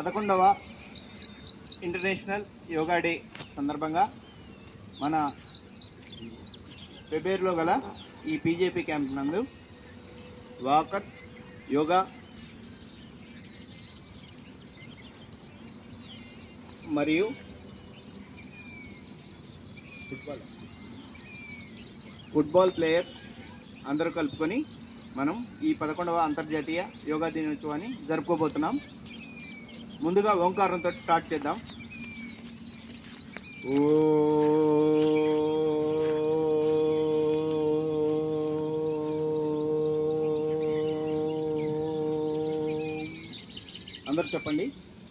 పదకొండవ international yoga day సందర్భంగా మన వెబేర్లో గల ఈ పీజేపీ క్యాంప్ నందు వాకర్స్ యోగా మరియు ఫుట్బాల్. ఫుట్బాల్ ప్లేయర్స్ అందరూ కలుపుకొని మనం ఈ పదకొండవ అంతర్జాతీయ యోగా దినోత్సవాన్ని జరుపుకోబోతున్నాం. ముందుగా ఓంకారంతో స్టార్ట్ చేద్దాం. ఓ అందరు చెప్పండి.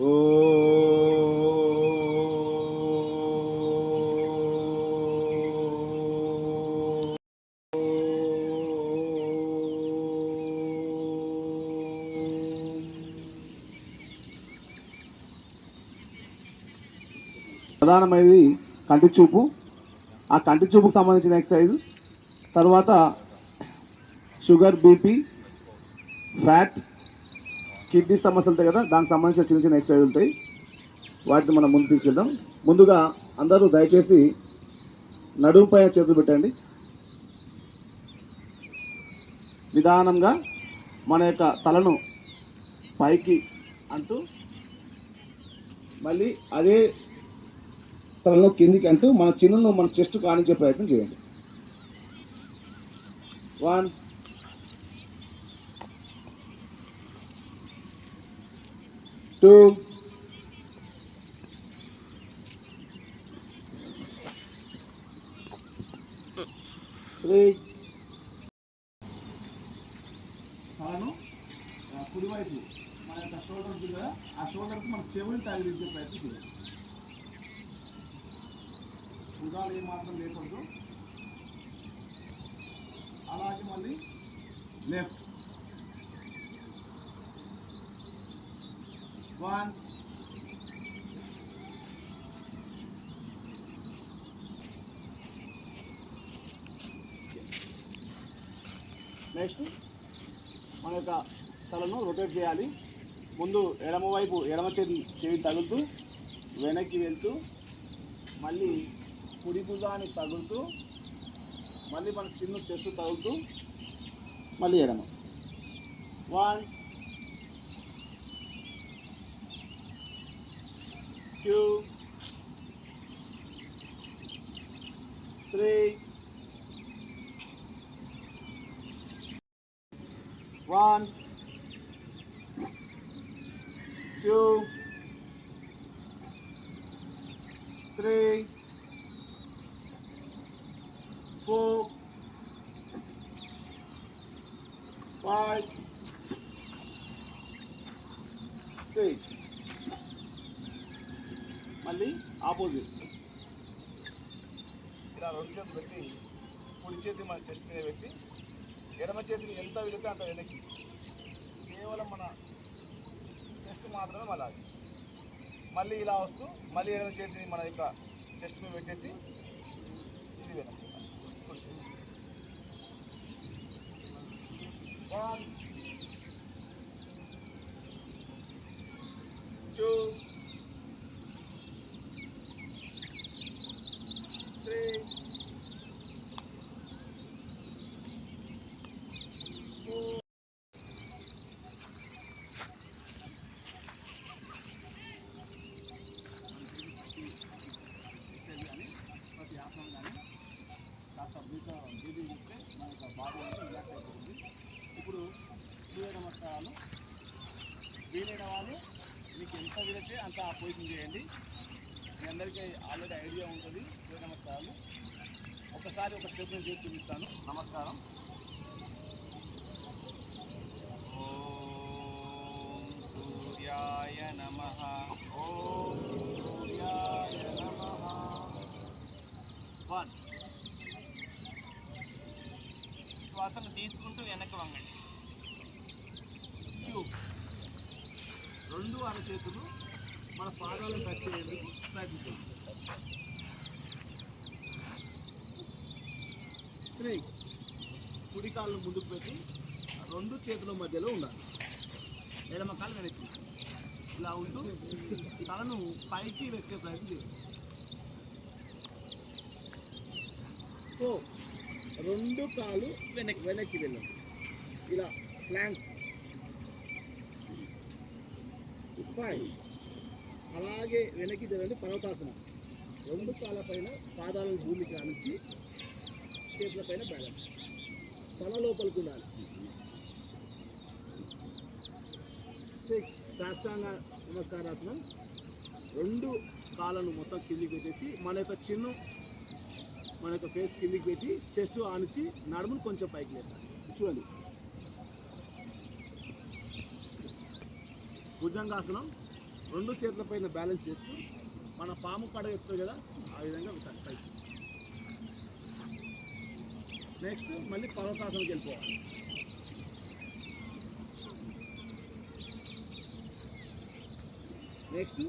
ఓ ప్రధానమైనది కంటి చూపు. ఆ కంటి చూపుకు సంబంధించిన ఎక్సర్సైజ్. తర్వాత షుగర్ బీపీ ఫ్యాట్ కిడ్నీ సమస్యలు ఉంటాయి కదా దానికి సంబంధించిన చిన్న చిన్న ఎక్సర్సైజ్ ఉంటాయి. వాటిని మనం ముందు తీసుకెళ్దాం. ముందుగా అందరూ దయచేసి నడుము పైన చేతులు పెట్టండి. నిదానంగా మన యొక్క తలను పైకి అంటూ మళ్ళీ అదే తలలో కిందికి అంటూ మన చిన్నును మన చెస్ట్ కానించే ప్రయత్నం చేయండి. వన్ టూ త్రీ తలను కుడివైపు మన యొక్క షోల్డర్ ఆ షోల్డర్కి మన చెవులు తగిలించే ప్రయత్నం చేయండి. భుజాలు ఏమాత్రం లేకూడదు. అలాగే మళ్ళీ లెఫ్ట్. వన్. నెక్స్ట్ మన యొక్క తలను రొటేట్ చేయాలి. ముందు ఎడమ వైపు ఎడమ చేతి చెవి తగులుతూ వెనక్కి వెళ్తూ మళ్ళీ కుడి భుజాన్ని తగులుతూ మళ్ళీ మన చిన్న చెస్ట్ తగులుతూ మళ్ళీ ఎడమ. One two three one two three four, five, six. మళ్ళీ ఆపోజిట్. ఇలా రెండు చేతులు పెట్టి కుడి చేతి మన చెస్ట్ మీద పెట్టి ఎడమ చేతిని ఎంత వెళితే అంత వెనక్కి. కేవలం మన చెస్ట్ మాత్రమే మళ్ళీ మళ్ళీ ఇలా వస్తూ మళ్ళీ ఎడమ చేతిని మన యొక్క చెస్ట్ మీద పెట్టేసి ఇది వెనక్కి. One, ఆ పొజిషన్ చేయండి. మీ అందరికీ ఆల్రెడీ ఐడియా ఉంటుంది. సూర్య నమస్కారాలు ఒకసారి ఒక స్టెప్ నేను చేసి చూపిస్తాను. నమస్కారం. ఓం సూర్యాయ నమ. ఓం సూర్యాయ నమః. వన్. శ్వాసను తీసుకుంటూ వెనక్కి వంగండి. రెండు అరచేతులు మన పాదాలు టచ్ చేయందుకు ప్రయత్నించండి త్రీ. కుడి కాళ్ళు ముందుకు పెట్టి రెండు చేతుల మధ్యలో ఉండాలి. ఎడమ కాలు వెనక్కి. ఇలా ఉంటూ తలను పైకి వెక్కే ప్రయత్నం చేయాలి సో రెండు కాలు వెనక్కి వెనక్కి వెళ్ళాలి ఇలా ఫ్లాంక్. ఫైవ్. అలాగే వెనక్కి జరగండి పర్వతాసనం. రెండు కాళ్ళ పైన పాదాలను భూమికి ఆనించి చేతుల పైన బ్యాలెన్స్. తల లోపలికి ఉండాలి. సిక్స్. సాష్టాంగ నమస్కారాసనం. రెండు కాళ్ళను మొత్తం కిందికి పెట్టేసి మన యొక్క చిన్ను మన యొక్క ఫేస్ కిందికి పెట్టి చెస్ట్ ఆనిచ్చి నడుమును కొంచెం పైకి లేపాలి. చూడండి. భుజంగాసనం. రెండు చేతుల పైన బ్యాలెన్స్ చేస్తూ మన పాము కడ ఎత్తుంది కదా ఆ విధంగా పెట్టాలి పైకి నెక్స్ట్ మళ్ళీ పర్వతాసనకి వెళ్ళిపోవాలి. నెక్స్ట్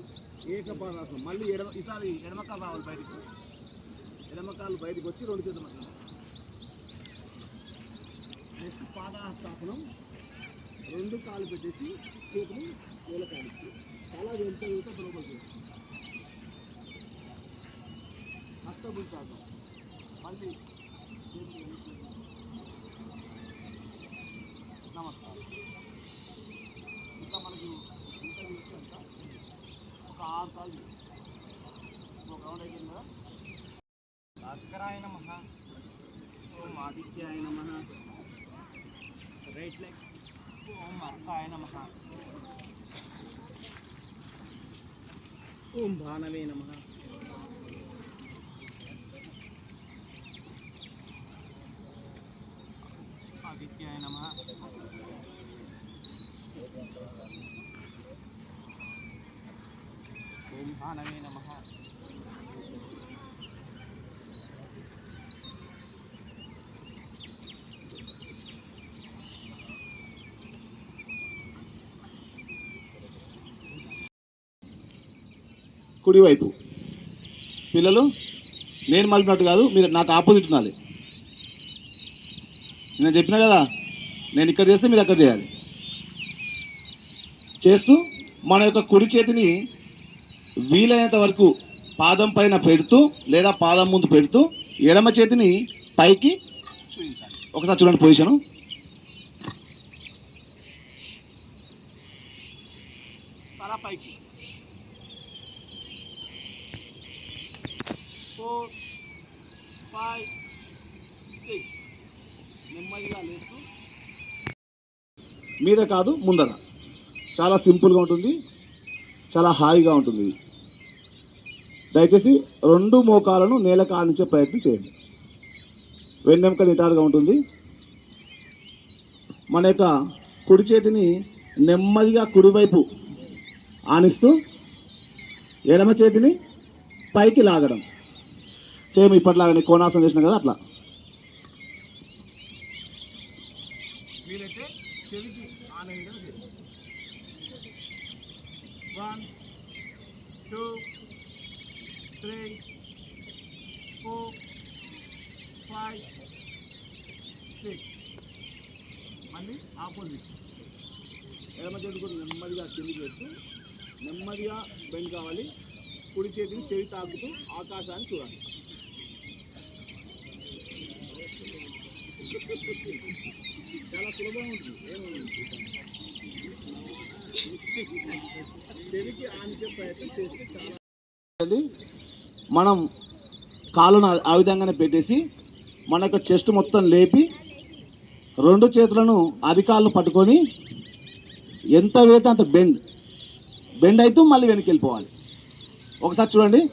ఏకపాదాసనం మళ్ళీ ఎడమ ఈసారి ఎడమకాలు రావాలి బయటికి. ఎడమకాలు బయటికి వచ్చి రెండు చేతుల మధ్య నెక్స్ట్ పాదహస్తాసనం రెండు కాలు పెట్టేసి చేతులు మూలకాలికి తల వెళ్తే వెంట లోపలికి హస్తభుజాసనం మళ్ళీ నమస్కారం. ఇంకా మనకు ఇంకా చేస్తే ఒక ఆరు సార్లు ఒక రౌండ్ అయిపోయింది కదా భాస్కరాయ నమ ఓం ఆదిత్యాయ నమ రైట్ లెగ్ ఓం అర్కాయ నమ ఓం భానవే నమ. ఆదిత్యాయ నమ. ఓం భానవే నమ. కుడివైపు పిల్లలు నేను మలిపినట్టు కాదు మీరు నాకు ఆపోజిట్ ఉండాలి. నేను చెప్పినా కదా నేను ఇక్కడ చేస్తే మీరు అక్కడ చేయాలి. చేస్తూ మన యొక్క కుడి చేతిని వీలైనంత వరకు పాదం పైన పెడుతూ లేదా పాదం ముందు పెడుతూ ఎడమ చేతిని పైకి చూపించాలి. ఒకసారి చూడండి పొజిషను తల పైకి ఫోర్ ఫైవ్ సిక్స్ నెమ్మదిగా లేస్తూ మీద కాదు ముందర. చాలా సింపుల్గా ఉంటుంది చాలా హాయిగా ఉంటుంది. దయచేసి రెండు మోకాలను నేల కానించే ప్రయత్నం చేయండి. వెన్నెముక నిటారుగా ఉంటుంది. మన యొక్క కుడి చేతిని నెమ్మదిగా కుడివైపు ఆనిస్తూ ఎడమ చేతిని పైకి లాగడం. సేమ్ ఇప్పటిలాగానే కోణాసనం చేసిన కదా అట్లా వీలైతే చెవికి ఆనే విధంగా చేయండి one two three, four, five six మళ్ళీ ఆపోజిట్ ఎడమ చేతి కూడా నెమ్మదిగా కిందికి పెట్టు నెమ్మదిగా బెండ్ కావాలి. కుడి చేతిని చెవి తాకుతూ ఆకాశాన్ని చూడాలి. చాలా సులభంగా ఉంటుంది. చెవికి ఆనించే ప్రయత్నం చేస్తే చాలా మనం కాళ్ళను ఆ- విధంగానే పెట్టేసి మన యొక్క చెస్ట్ మొత్తం లేపి రెండు చేతులను అధికారులు పట్టుకొని ఎంత వేస్తే అంత బెండ్. బెండ్ అయితే మళ్ళీ వెనక్కి వెళ్ళిపోవాలి. ఒకసారి చూడండి.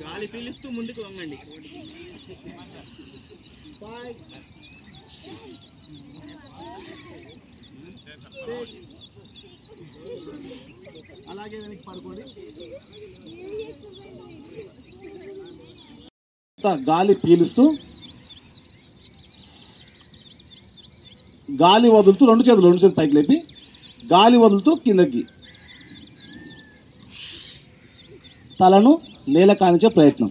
గాలి పీలుస్తూ ముందుకు వంగండి. అలాగే వెనక్కి పడుకోండి అంతా గాలి పీలుస్తూ గాలి వదులుతూ రెండు చేతులు రెండు చేతులు పైకి లేపి గాలి వదులుతూ కిందకి తలను నేల కానిచే ప్రయత్నం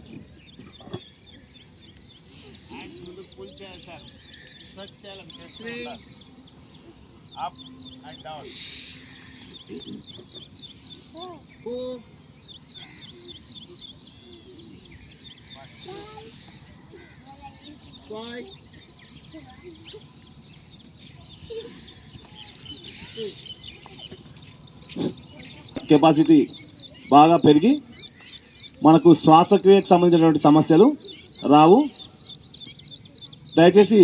Five. Six. కెపాసిటీ బాగా పెరిగి మనకు శ్వాసక్రియకు సంబంధించినటువంటి సమస్యలు రావు. దయచేసి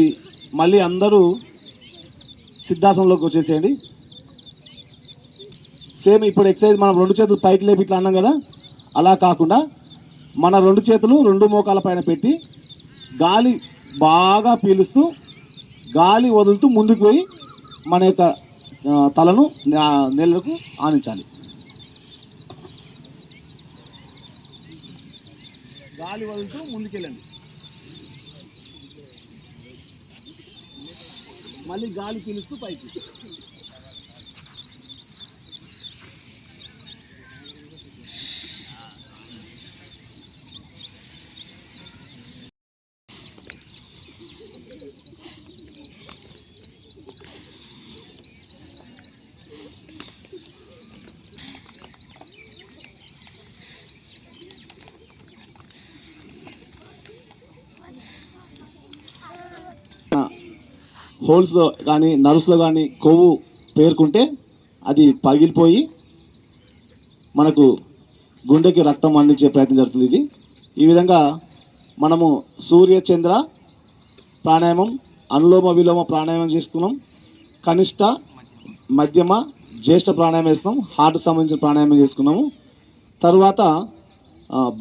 మళ్ళీ అందరూ సిద్ధాసనంలోకి వచ్చేసేయండి. సేమ్ ఇప్పుడు ఎక్సర్సైజ్ మనం రెండు చేతులు పైకి లేపి ఇట్లా అన్నాం కదా అలా కాకుండా మన రెండు చేతులు రెండు మోకాల పైన పెట్టి గాలి బాగా పీలుస్తూ గాలి వదులుతూ ముందుకు పోయి మన యొక్క తలను ఆ, నేలకు ఆనించాలి. గాలి వదులుతూ ముందుకెళ్ళండి. మళ్ళీ గాలి పీలుస్తూ పైకి. హోల్స్లో కానీ నర్వ్స్లో కానీ కొవ్వు పేరుకుంటే అది పగిలిపోయి మనకు గుండెకి రక్తం అందించే ప్రయత్నం జరుగుతుంది ఇది. ఈ విధంగా మనము సూర్య చంద్ర ప్రాణాయామం అనులోమ విలోమ ప్రాణాయామం చేసుకున్నాం. కనిష్ట మధ్యమ జ్యేష్ఠ ప్రాణాయామం వేస్తున్నాం. హార్ట్ సంబంధించిన ప్రాణాయామం చేసుకున్నాము. తర్వాత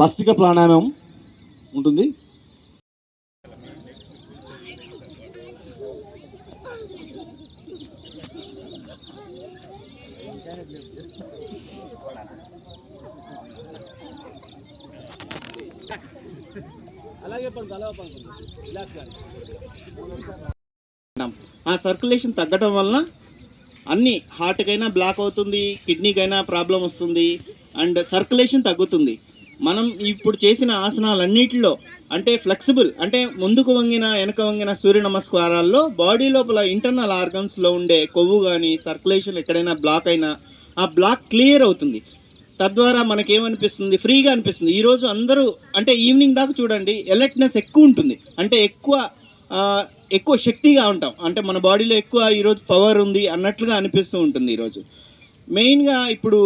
భస్తిక ప్రాణాయామం ఉంటుంది అలాగే పండు అలా పండు రిలాక్స్ కానీ ఆ సర్క్యులేషన్ తగ్గడం వలన అన్ని హార్ట్కైనా బ్లాక్ అవుతుంది కిడ్నీకైనా ప్రాబ్లం వస్తుంది అండ్ సర్క్యులేషన్ తగ్గుతుంది. మనం ఇప్పుడు చేసిన ఆసనాలన్నిటిలో అంటే ఫ్లెక్సిబుల్ అంటే ముందుకు వంగిన వెనక వంగిన సూర్య నమస్కారాల్లో బాడీ లోపల ఇంటర్నల్ ఆర్గన్స్లో ఉండే కొవ్వు కానీ సర్క్యులేషన్ ఎక్కడైనా బ్లాక్ అయినా ఆ బ్లాక్ క్లియర్ అవుతుంది. తద్వారా మనకేమనిపిస్తుంది? ఫ్రీగా అనిపిస్తుంది. ఈరోజు అందరూ అంటే ఈవినింగ్ దాకా చూడండి ఎలర్ట్నెస్ ఎక్కువ ఉంటుంది. అంటే ఎక్కువ ఎక్కువ శక్తిగా ఉంటాం. అంటే మన బాడీలో ఎక్కువ ఈరోజు పవర్ ఉంది అన్నట్లుగా అనిపిస్తూ ఉంటుంది ఈరోజు మెయిన్గా ఇప్పుడు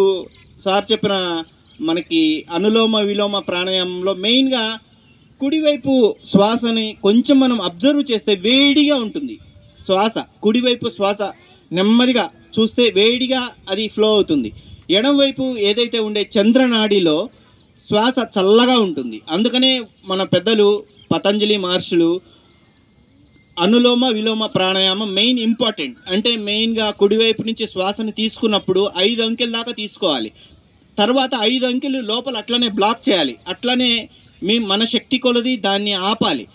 సార్ చెప్పిన మనకి అనులోమ విలోమ ప్రాణాయామంలో మెయిన్గా కుడివైపు శ్వాసని కొంచెం మనం అబ్జర్వ్ చేస్తే వేడిగా ఉంటుంది. శ్వాస కుడివైపు శ్వాస నెమ్మదిగా చూస్తే వేడిగా అది ఫ్లో అవుతుంది. ఎడమవైపు ఏదైతే ఉండే చంద్రనాడిలో శ్వాస చల్లగా ఉంటుంది. అందుకనే మన పెద్దలు పతంజలి మహర్షులు అనులోమ విలోమ ప్రాణాయామం మెయిన్ ఇంపార్టెంట్. అంటే మెయిన్గా కుడివైపు నుంచి శ్వాసను తీసుకున్నప్పుడు ఐదు అంకెల దాకా తీసుకోవాలి. తర్వాత ఐదు అంకెలు లోపల అట్లనే బ్లాక్ చేయాలి. అట్లనే మీ మన శక్తి కొలది దాన్ని ఆపాలి.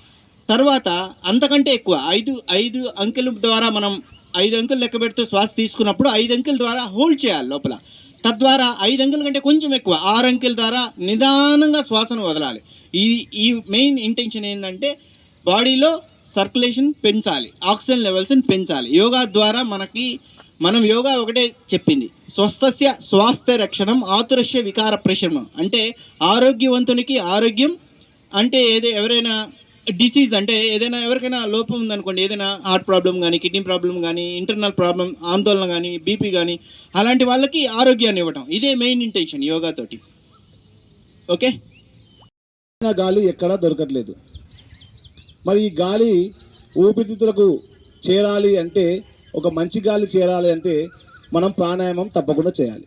తర్వాత అంతకంటే ఎక్కువ ఐదు ఐదు అంకెల ద్వారా మనం ఐదు అంకెలు లెక్క పెడుతూ శ్వాస తీసుకున్నప్పుడు ఐదు అంకెల ద్వారా హోల్డ్ చేయాలి లోపల. తద్వారా ఐదు అంకెల కంటే కొంచెం ఎక్కువ ఆరు అంకెల ద్వారా నిదానంగా శ్వాసను వదలాలి. ఈ ఈ మెయిన్ ఇంటెన్షన్ ఏంటంటే బాడీలో సర్క్యులేషన్ పెంచాలి ఆక్సిజన్ లెవెల్స్ని పెంచాలి. యోగా ద్వారా మనకి మనం యోగా ఒకటే చెప్పింది స్వస్థస్య స్వాస్థ్య రక్షణం ఆతురస్య వికార ప్రశమనం అంటే ఆరోగ్యవంతునికి ఆరోగ్యం అంటే ఏదో ఎవరైనా డిసీజ్ అంటే ఏదైనా ఎవరికైనా లోపం ఉందనుకోండి ఏదైనా హార్ట్ ప్రాబ్లం కానీ కిడ్నీ ప్రాబ్లం కానీ ఇంటర్నల్ ప్రాబ్లం ఆందోళన కానీ బీపీ కానీ అలాంటి వాళ్ళకి ఆరోగ్యాన్ని ఇవ్వటం. ఇదే మెయిన్ ఇంటెన్షన్ యోగాతోటి ఓకే? గాలి ఎక్కడా దొరకట్లేదు. మరి ఈ గాలి ఊపిరితిత్తులకు చేరాలి అంటే ఒక మంచి గాలి చేరాలి అంటే మనం ప్రాణాయామం తప్పకుండా చేయాలి.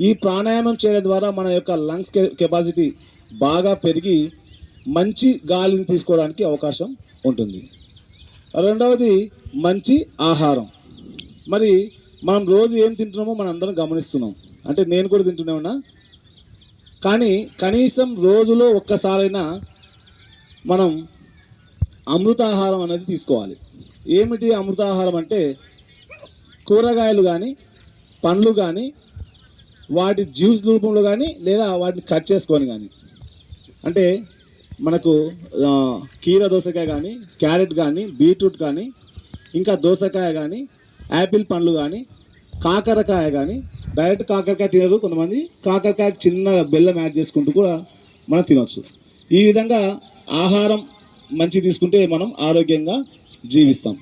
ఈ ప్రాణాయామం చేయడం ద్వారా మన యొక్క లంగ్స్ కెపాసిటీ బాగా పెరిగి మంచి గాలిని తీసుకోవడానికి అవకాశం ఉంటుంది. రెండవది మంచి ఆహారం. మరి మనం రోజు ఏం తింటున్నామో మనం అందరం గమనిస్తున్నాం. అంటే నేను కూడా తింటున్నామన్నా ఉన్నా. కానీ కనీసం రోజులో ఒక్కసారైనా మనం అమృతాహారం అనేది తీసుకోవాలి. ఏమిటి అమృతాహారం అంటే కూరగాయలు కానీ పండ్లు కానీ వాటి జ్యూస్ రూపంలో కానీ లేదా వాటిని కట్ చేసుకొని కానీ అంటే మనకు కీర దోసకాయ కానీ క్యారెట్ కానీ బీట్రూట్ కానీ ఇంకా దోసకాయ కానీ యాపిల్ పండ్లు కానీ కాకరకాయ కానీ డైరెక్ట్ కాకరకాయ తినరు. కొంతమంది కాకరకాయ చిన్న బెల్లం యాడ్ చేసుకుంటూ కూడా మనం తినవచ్చు ఈ విధంగా ఆహారం మంచి తీసుకుంటే మనం ఆరోగ్యంగా జీవిస్తాం.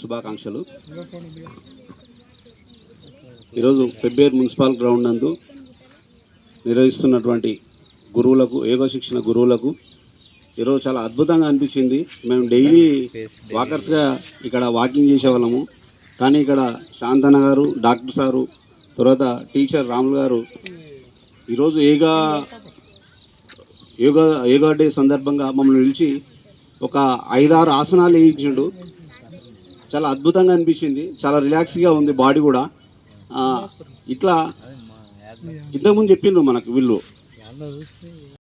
శుభాకాంక్షలు. ఈరోజు పెబ్బేరు మున్సిపల్ గ్రౌండ్ నందు నిర్వహిస్తున్నటువంటి గురువులకు యోగ శిక్షణ గురువులకు ఈరోజు చాలా అద్భుతంగా అనిపించింది. మేము డైలీ వాకర్స్గా ఇక్కడ వాకింగ్ చేసేవాళ్ళము. కానీ ఇక్కడ శాంతన గారు డాక్టర్ సారు తర్వాత టీచర్ రాములు గారు ఈరోజు యోగా యోగా యోగా డే సందర్భంగా మమ్మల్ని పిలిచి ఒక ఐదారు ఆసనాలు వేయించిండు. చాలా అద్భుతంగా అనిపించింది. చాలా రిలాక్స్గా ఉంది బాడీ కూడా. ఇట్లా ఇంతకుముందు చెప్పిండ్రు మనకు వీళ్ళు. अपना